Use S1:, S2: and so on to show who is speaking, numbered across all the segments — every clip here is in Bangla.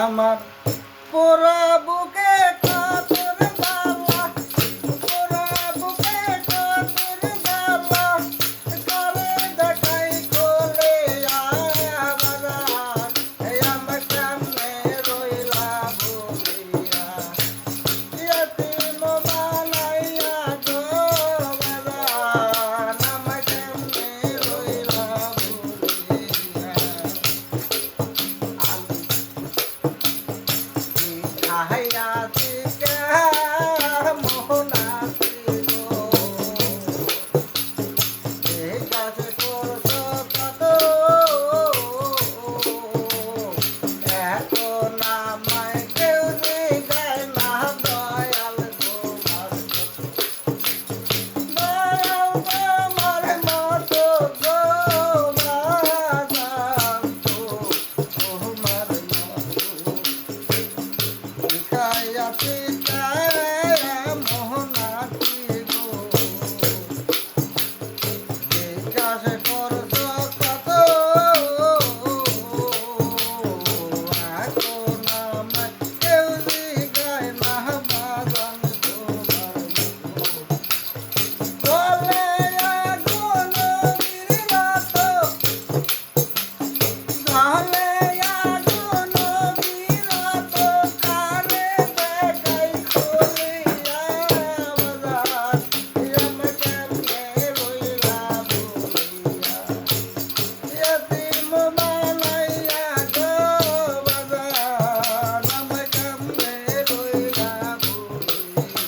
S1: আমার পোড়া বুকে you.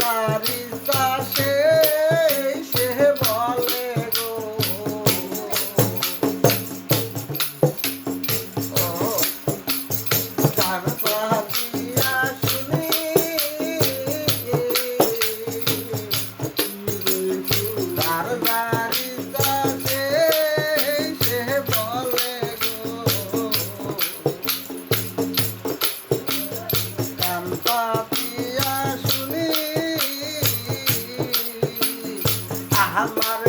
S1: বাড়ি চাষে সে amar